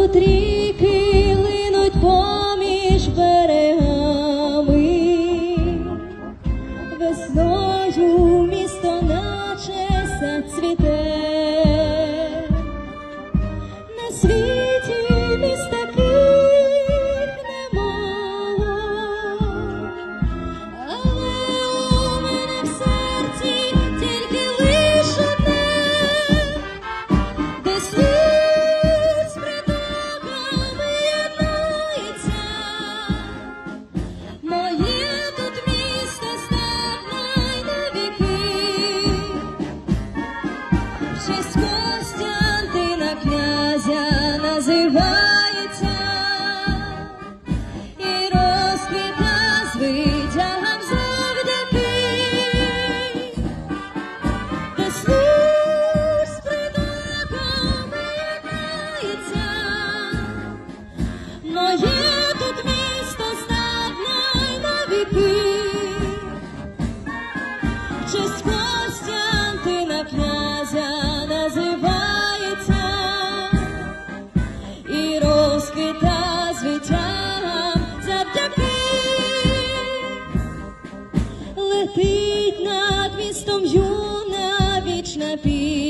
тут ріки поміж берегами, весною місто наче сад цвіте. світ. моє тут місто здатне й на віки, в князя називається. І розкита звітям завдяки. Летить над містом юна вічна пісня.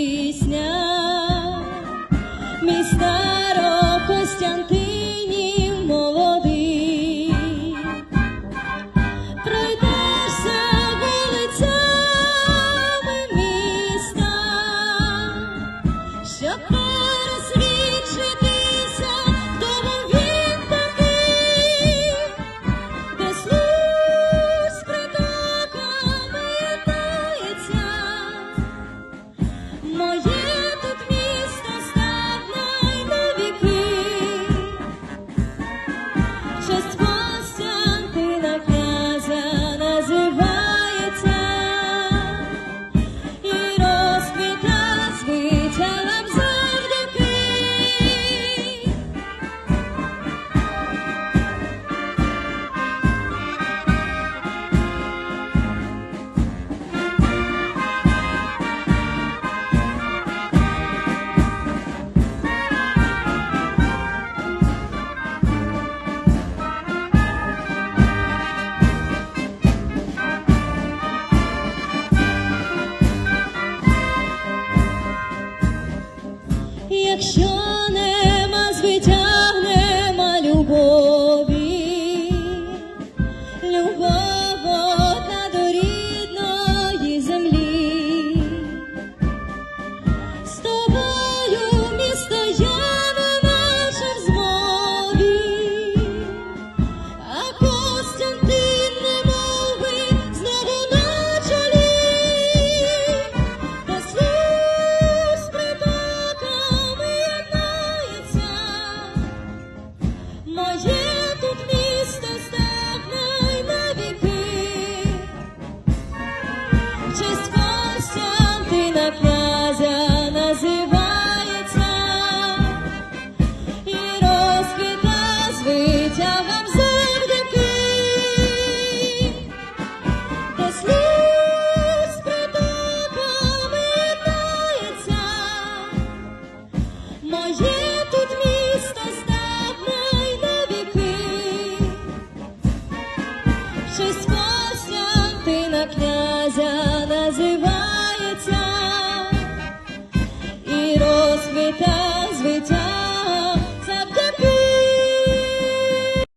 Just go.